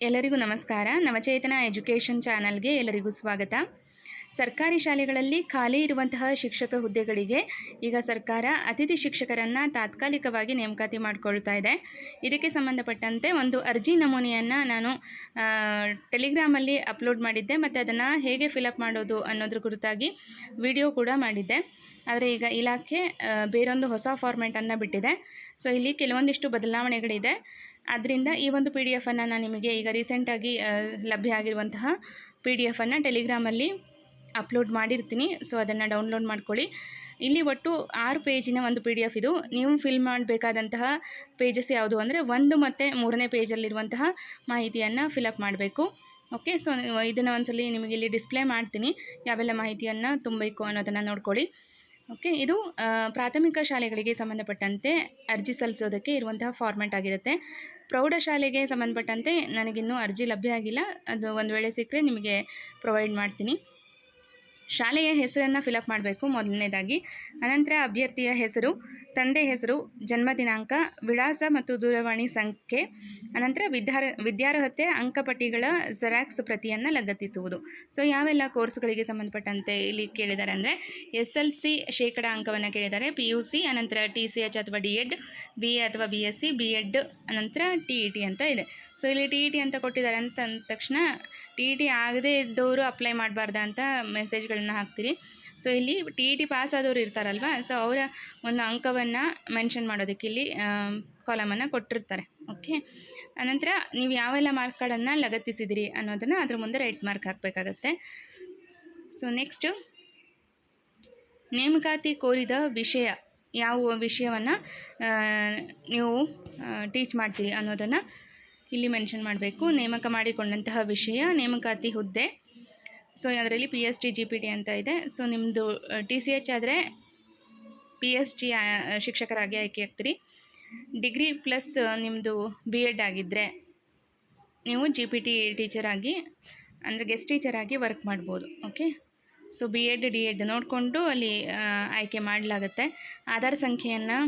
ಎಲ್ಲರಿಗೂ ನಮಸ್ಕಾರ. ನವಚೇತನ ಎಜುಕೇಷನ್ ಚಾನಲ್ಗೆ ಎಲ್ಲರಿಗೂ ಸ್ವಾಗತ. ಸರ್ಕಾರಿ ಶಾಲೆಗಳಲ್ಲಿ ಖಾಲಿ ಇರುವಂತಹ ಶಿಕ್ಷಕ ಹುದ್ದೆಗಳಿಗೆ ಈಗ ಸರ್ಕಾರ ಅತಿಥಿ ಶಿಕ್ಷಕರನ್ನು ತಾತ್ಕಾಲಿಕವಾಗಿ ನೇಮಕಾತಿ ಮಾಡಿಕೊಳ್ತಾ ಇದೆ. ಇದಕ್ಕೆ ಸಂಬಂಧಪಟ್ಟಂತೆ ಒಂದು ಅರ್ಜಿ ನಮೂನೆಯನ್ನು ನಾನು ಟೆಲಿಗ್ರಾಮಲ್ಲಿ ಅಪ್ಲೋಡ್ ಮಾಡಿದ್ದೆ. ಮತ್ತು ಅದನ್ನು ಹೇಗೆ ಫಿಲಪ್ ಮಾಡೋದು ಅನ್ನೋದ್ರ ಕುರಿತಾಗಿ ವಿಡಿಯೋ ಕೂಡ ಮಾಡಿದ್ದೆ. ಆದರೆ ಈಗ ಇಲಾಖೆ ಬೇರೊಂದು ಹೊಸ ಫಾರ್ಮೆಟನ್ನು ಬಿಟ್ಟಿದೆ. ಸೊ ಇಲ್ಲಿ ಕೆಲವೊಂದಿಷ್ಟು ಬದಲಾವಣೆಗಳಿದೆ. ಆದ್ದರಿಂದ ಈ ಒಂದು ಪಿ ಡಿ ಎಫನ್ನು ನಾನು ನಿಮಗೆ ಈಗ ರೀಸೆಂಟಾಗಿ ಲಭ್ಯ ಆಗಿರುವಂತಹ ಪಿ ಡಿ ಎಫನ್ನು ಟೆಲಿಗ್ರಾಮಲ್ಲಿ ಅಪ್ಲೋಡ್ ಮಾಡಿರ್ತೀನಿ. ಸೊ ಅದನ್ನು ಡೌನ್ಲೋಡ್ ಮಾಡ್ಕೊಳ್ಳಿ. ಇಲ್ಲಿ ಒಟ್ಟು ಆರು ಪೇಜಿನ ಒಂದು ಪಿ ಡಿ ಎಫ್ ಇದು. ನೀವು ಫಿಲ್ ಮಾಡಬೇಕಾದಂತಹ ಪೇಜಸ್ ಯಾವುದು ಅಂದರೆ ಒಂದು ಮತ್ತು ಮೂರನೇ ಪೇಜಲ್ಲಿರುವಂತಹ ಮಾಹಿತಿಯನ್ನು ಫಿಲಪ್ ಮಾಡಬೇಕು. ಓಕೆ ಸೊ ಇದನ್ನು ಒಂದ್ಸಲಿ ನಿಮಗೆ ಇಲ್ಲಿ ಡಿಸ್ಪ್ಲೇ ಮಾಡ್ತೀನಿ. ಯಾವೆಲ್ಲ ಮಾಹಿತಿಯನ್ನು ತುಂಬಬೇಕು ಅನ್ನೋದನ್ನು ನೋಡ್ಕೊಳ್ಳಿ. ಓಕೆ, ಇದು ಪ್ರಾಥಮಿಕ ಶಾಲೆಗಳಿಗೆ ಸಂಬಂಧಪಟ್ಟಂತೆ ಅರ್ಜಿ ಸಲ್ಲಿಸೋದಕ್ಕೆ ಇರುವಂತಹ ಫಾರ್ಮ್ಯಾಟ್ ಆಗಿರುತ್ತೆ. ಪ್ರೌಢಶಾಲೆಗೆ ಸಂಬಂಧಪಟ್ಟಂತೆ ನನಗಿನ್ನೂ ಅರ್ಜಿ ಲಭ್ಯ ಆಗಿಲ್ಲ. ಅದು ಒಂದು ವೇಳೆ ಸಿಕ್ಕರೆ ನಿಮಗೆ ಪ್ರೊವೈಡ್ ಮಾಡ್ತೀನಿ. ಶಾಲೆಯ ಹೆಸರನ್ನು ಫಿಲಪ್ ಮಾಡಬೇಕು ಮೊದಲನೇದಾಗಿ. ಅನಂತರ ಅಭ್ಯರ್ಥಿಯ ಹೆಸರು, ತಂದೆ ಹೆಸರು, ಜನ್ಮ ದಿನಾಂಕ, ವಿಳಾಸ ಮತ್ತು ದೂರವಾಣಿ ಸಂಖ್ಯೆ, ಅನಂತರ ವಿದ್ಯಾರ, ವಿದ್ಯಾರ್ಹತೆ, ಅಂಕಪಟ್ಟಿಗಳ ಜೆರಾಕ್ಸ್ ಪ್ರತಿಯನ್ನು ಲಗತ್ತಿಸುವುದು. ಸೊ ಯಾವೆಲ್ಲ ಕೋರ್ಸ್ಗಳಿಗೆ ಸಂಬಂಧಪಟ್ಟಂತೆ ಇಲ್ಲಿ ಕೇಳಿದ್ದಾರೆ ಅಂದರೆ, ಎಸ್ ಎಲ್ ಸಿ ಶೇಕಡ ಅಂಕವನ್ನು ಕೇಳಿದ್ದಾರೆ ಪಿ ಯು ಸಿ, ಅನಂತರ ಟಿ ಸಿ ಎಚ್ ಅಥವಾ ಡಿ ಎಡ್ ಬಿ ಎ ಅಥವಾ B S C B Ed ಅನಂತರ ಟಿ ಇ ಟಿ ಅಂತ ಇದೆ. ಸೊ ಇಲ್ಲಿ ಟಿ ಇ ಟಿ ಅಂತ ಕೊಟ್ಟಿದ್ದಾರೆ ಅಂತ ಅಂದ ತಕ್ಷಣ ಟಿ ಇ ಟಿ ಆಗದೇ ಇದ್ದವರು ಅಪ್ಲೈ ಮಾಡಬಾರ್ದ ಅಂತ ಮೆಸೇಜ್ಗಳನ್ನ ಹಾಕ್ತೀರಿ. ಸೊ ಇಲ್ಲಿ ಟಿ ಇ ಟಿ ಪಾಸ್ ಆದವರು ಇರ್ತಾರಲ್ವ ಸೊ ಅವರ ಒಂದು ಅಂಕವನ್ನು ಮೆನ್ಷನ್ ಮಾಡೋದಕ್ಕೆ ಇಲ್ಲಿ ಕಾಲಮನ್ನು ಕೊಟ್ಟಿರ್ತಾರೆ. ಓಕೆ ಅನಂತರ ನೀವು ಯಾವೆಲ್ಲ ಮಾರ್ಕ್ಸ್ ಕಾರ್ಡನ್ನು ಲಗತ್ತಿಸಿದಿರಿ ಅನ್ನೋದನ್ನು ಅದ್ರ ಮುಂದೆ ರೈಟ್ ಮಾರ್ಕ್ ಹಾಕಬೇಕಾಗತ್ತೆ. ಸೊ ನೆಕ್ಸ್ಟು ನೇಮಕಾತಿ ಕೋರಿದ ವಿಷಯ ಯಾವ ವಿಷಯವನ್ನು ನೀವು ಟೀಚ್ ಮಾಡ್ತೀರಿ ಅನ್ನೋದನ್ನು ಇಲ್ಲಿ ಮೆನ್ಷನ್ ಮಾಡಬೇಕು. ನೇಮಕ ಮಾಡಿಕೊಂಡಂತಹ ವಿಷಯ ನೇಮಕಾತಿ ಹುದ್ದೆ. ಸೊ ಅದರಲ್ಲಿ P S T G P T ಅಂತ ಇದೆ. ಸೊ ನಿಮ್ಮದು ಟಿ ಸಿ ಎಚ್ ಆದರೆ ಪಿ ಎಸ್ ಟಿ ಶಿಕ್ಷಕರಾಗಿ ಆಯ್ಕೆ ಆಗ್ತೀರಿ. ಡಿಗ್ರಿ ಪ್ಲಸ್ ನಿಮ್ಮದು ಬಿ ಎಡ್ ಆಗಿದ್ದರೆ ನೀವು ಜಿ ಪಿ ಟಿ ಟೀಚರ್ ಆಗಿ, ಅಂದರೆ ಗೆಸ್ಟ್ ಟೀಚರ್ ಆಗಿ ವರ್ಕ್ ಮಾಡ್ಬೋದು. Okay so B Ed D Ed ನೋಡಿಕೊಂಡು ಅಲ್ಲಿ ಆಯ್ಕೆ ಮಾಡಲಾಗುತ್ತೆ. ಆಧಾರ್ ಸಂಖ್ಯೆಯನ್ನು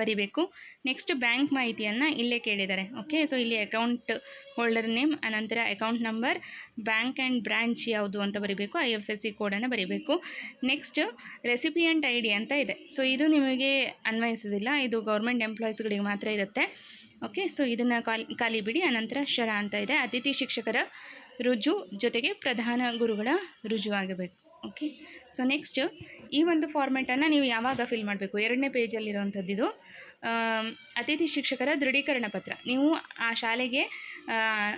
ಬರಿಬೇಕು. ನೆಕ್ಸ್ಟ್ ಬ್ಯಾಂಕ್ ಮಾಹಿತಿಯನ್ನು ಇಲ್ಲೇ ಕೇಳಿದ್ದಾರೆ. ಓಕೆ ಸೊ ಇಲ್ಲಿ ಅಕೌಂಟ್ ಹೋಲ್ಡರ್ ನೇಮ್ ಅನಂತರ account number bank and branch ಯಾವುದು ಅಂತ ಬರಿಬೇಕು. ಐ ಎಫ್ ಎಸ್ ಸಿ ಕೋಡನ್ನು ಬರಿಬೇಕು. ನೆಕ್ಸ್ಟ್ ರೆಸಿಪಿಯಂಟ್ ಐ ಡಿ ಅಂತ ಇದೆ. ಸೊ ಇದು ನಿಮಗೆ ಅನ್ವಯಿಸೋದಿಲ್ಲ. ಇದು ಗೌರ್ಮೆಂಟ್ ಎಂಪ್ಲಾಯೀಸ್ಗಳಿಗೆ ಮಾತ್ರ ಇರುತ್ತೆ. ಓಕೆ ಸೊ ಇದನ್ನು ಖಾಲಿ ಬಿಡಿ. ಅನಂತರ ಶರ ಅಂತ ಇದೆ. ಅತಿಥಿ ಶಿಕ್ಷಕರ ರುಜು ಜೊತೆಗೆ ಪ್ರಧಾನ ಗುರುಗಳ ರುಜು ಆಗಬೇಕು ಓಕೆ ಸೊ ನೆಕ್ಸ್ಟ್ ಈ ಒಂದು ಫಾರ್ಮೆಟನ್ನು ನೀವು ಯಾವಾಗ ಫಿಲ್ ಮಾಡಬೇಕು? ಎರಡನೇ ಪೇಜಲ್ಲಿರುವಂಥದ್ದು ಅತಿಥಿ ಶಿಕ್ಷಕರ ದೃಢೀಕರಣ ಪತ್ರ. ನೀವು ಆ ಶಾಲೆಗೆ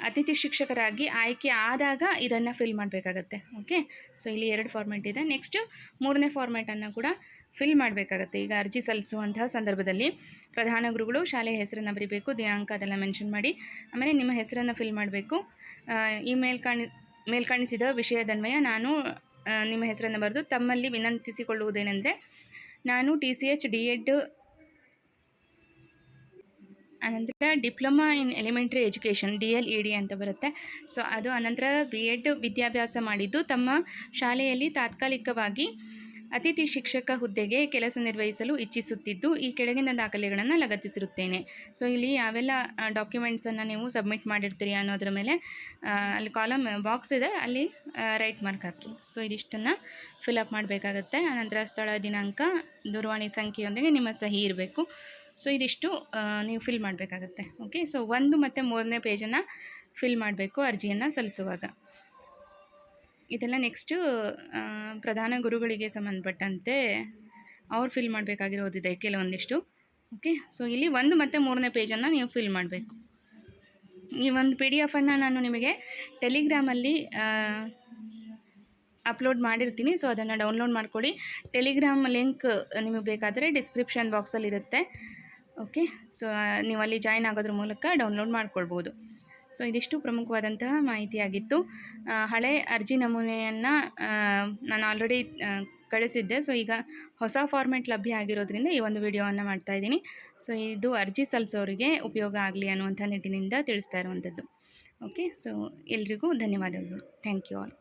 ಅತಿಥಿ ಶಿಕ್ಷಕರಾಗಿ ಆಯ್ಕೆ ಆದಾಗ ಇದನ್ನು ಫಿಲ್ ಮಾಡಬೇಕಾಗತ್ತೆ. ಓಕೆ ಸೊ ಇಲ್ಲಿ ಎರಡು ಫಾರ್ಮೆಟ್ ಇದೆ. ನೆಕ್ಸ್ಟ್ ಮೂರನೇ ಫಾರ್ಮೆಟನ್ನು ಕೂಡ ಫಿಲ್ ಮಾಡಬೇಕಾಗತ್ತೆ. ಈಗ ಅರ್ಜಿ ಸಲ್ಲಿಸುವಂತಹ ಸಂದರ್ಭದಲ್ಲಿ ಪ್ರಧಾನ ಗುರುಗಳು ಶಾಲೆಯ ಹೆಸರನ್ನು ಬರೀಬೇಕು, ದಿನಾಂಕ ಅದೆಲ್ಲ ಮೆನ್ಷನ್ ಮಾಡಿ, ಆಮೇಲೆ ನಿಮ್ಮ ಹೆಸರನ್ನು ಫಿಲ್ ಮಾಡಬೇಕು. ಈ ಮೇಲ್ ಕಾಣಿ, ಮೇಲ್ಕಾಣಿಸಿದ ವಿಷಯದನ್ವಯ ನಾನು ನಿಮ್ಮ ಹೆಸರನ್ನು ಬರೆದು ತಮ್ಮಲ್ಲಿ ವಿನಂತಿಸಿಕೊಳ್ಳುವುದೇನೆಂದರೆ ನಾನು T C H D Ed ಅನಂತರ diploma in elementary education, D L E D ಅಂತ ಬರುತ್ತೆ. ಸೊ, ಅದು ಅನಂತರ ಬಿ ಎಡ್ ವಿದ್ಯಾಭ್ಯಾಸ ಮಾಡಿದ್ದು ತಮ್ಮ ಶಾಲೆಯಲ್ಲಿ ತಾತ್ಕಾಲಿಕವಾಗಿ ಅತಿಥಿ ಶಿಕ್ಷಕ ಹುದ್ದೆಗೆ ಕೆಲಸ ನಿರ್ವಹಿಸಲು ಇಚ್ಛಿಸುತ್ತಿದ್ದು, ಈ ಕೆಳಗಿನ ದಾಖಲೆಗಳನ್ನು ಲಗತ್ತಿಸಿರುತ್ತೇನೆ. ಸೊ, ಇಲ್ಲಿ ಯಾವೆಲ್ಲ ಡಾಕ್ಯುಮೆಂಟ್ಸನ್ನು ನೀವು ಸಬ್ಮಿಟ್ ಮಾಡಿರ್ತೀರಿ ಅನ್ನೋದ್ರ ಮೇಲೆ ಅಲ್ಲಿ ಕಾಲಮ್, ಬಾಕ್ಸ್ ಇದೆ, ಅಲ್ಲಿ ರೈಟ್ ಮಾರ್ಕ್ ಹಾಕಿ. ಸೊ, ಇದಿಷ್ಟನ್ನು ಫಿಲಪ್ ಮಾಡಬೇಕಾಗತ್ತೆ. ಆನಂತರ ಸ್ಥಳ ದಿನಾಂಕ, ದೂರವಾಣಿ ಸಂಖ್ಯೆಯೊಂದಿಗೆ ನಿಮ್ಮ ಸಹಿ ಇರಬೇಕು. ಸೊ, ಇದಿಷ್ಟು ನೀವು ಫಿಲ್ ಮಾಡಬೇಕಾಗತ್ತೆ. ಓಕೆ? ಸೊ, ಒಂದು ಮತ್ತು ಮೂರನೇ ಪೇಜನ್ನು ಫಿಲ್ ಮಾಡಬೇಕು ಅರ್ಜಿಯನ್ನು ಸಲ್ಲಿಸುವಾಗ. ಇದೆಲ್ಲ ನೆಕ್ಸ್ಟು ಪ್ರಧಾನ ಗುರುಗಳಿಗೆ ಸಂಬಂಧಪಟ್ಟಂತೆ ಅವ್ರು ಫಿಲ್ ಮಾಡಬೇಕಾಗಿರೋದಿದೆ ಕೆಲವೊಂದಿಷ್ಟು. ಓಕೆ ಸೊ ಇಲ್ಲಿ ಒಂದು ಮತ್ತು ಮೂರನೇ ಪೇಜನ್ನು ನೀವು ಫಿಲ್ ಮಾಡಬೇಕು. ಈ ಒಂದು ಪಿ ಡಿ ಎಫನ್ನು ನಾನು ನಿಮಗೆ ಟೆಲಿಗ್ರಾಮಲ್ಲಿ ಅಪ್ಲೋಡ್ ಮಾಡಿರ್ತೀನಿ. ಸೊ ಅದನ್ನು ಡೌನ್ಲೋಡ್ ಮಾಡ್ಕೊಳ್ಳಿ. ಟೆಲಿಗ್ರಾಮ್ ಲಿಂಕ್ ನಿಮಗೆ ಬೇಕಾದರೆ ಡಿಸ್ಕ್ರಿಪ್ಷನ್ ಬಾಕ್ಸಲ್ಲಿರುತ್ತೆ ಓಕೆ ಸೊ ನೀವು ಅಲ್ಲಿ ಜಾಯ್ನ್ ಆಗೋದ್ರ ಮೂಲಕ ಡೌನ್ಲೋಡ್ ಮಾಡ್ಕೊಳ್ಬೋದು. ಸೊ ಇದಿಷ್ಟು ಪ್ರಮುಖವಾದಂತಹ ಮಾಹಿತಿಯಾಗಿತ್ತು. ಹಳೆ ಅರ್ಜಿ ನಮೂನೆಯನ್ನು ನಾನು ಆಲ್ರೆಡಿ ಕಳಿಸಿದ್ದೆ. ಸೊ ಈಗ ಹೊಸ ಫಾರ್ಮೆಟ್ ಲಭ್ಯ ಆಗಿರೋದ್ರಿಂದ ಈ ಒಂದು ವಿಡಿಯೋವನ್ನು ಮಾಡ್ತಾ ಇದ್ದೀನಿ. ಸೊ ಇದು ಅರ್ಜಿ ಸಲ್ಲಿಸೋರಿಗೆ ಉಪಯೋಗ ಆಗಲಿ ಅನ್ನುವಂಥ ನಿಟ್ಟಿನಿಂದ ತಿಳಿಸ್ತಾ ಇರುವಂಥದ್ದು. ಓಕೆ ಸೊ ಎಲ್ರಿಗೂ ಧನ್ಯವಾದಗಳು. Thank you all